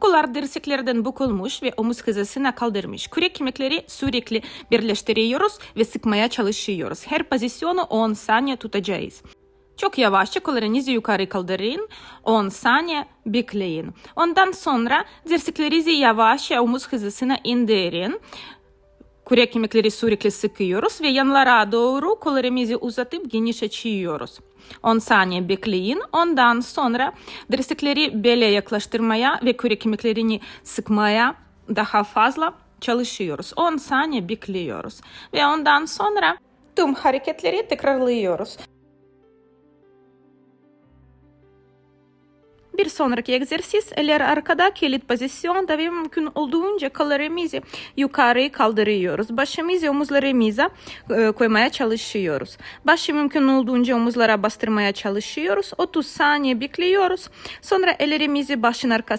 Kollar dirseklerden bükülmüş ve omuz hizasına kaldırmış. Kürek kemikleri sürekli birleştiriyoruz ve sıkmaya çalışıyoruz. Her pozisyonu 10 saniye tutacağız. Çok yavaşça kollarınızı yukarı kaldırın. 10 saniye bekleyin. Ondan sonra dirseklerinizi yavaşça omuz hizasına indirin. Kürek kemikleri sürekli sıkıyoruz ve yanlara doğru kollarımızı uzatıp geniş açıyoruz. 10 saniye bekleyin. Ondan sonra dirsekleri bele yaklaştırmaya ve kürek kemiklerini sıkmaya daha fazla çalışıyoruz. 10 saniye bekliyoruz. Ve ondan sonra tüm hareketleri tekrarlıyoruz. Bir sonraki egzersiz eller arkada kilit pozisyonda ve mümkün olduğunca kollarımızı yukarı kaldırıyoruz. Başımızı omuzlarımıza e, koymaya çalışıyoruz. Başı mümkün olduğunca omuzlara bastırmaya çalışıyoruz. 30 saniye bekliyoruz. Sonra ellerimizi başın arkasına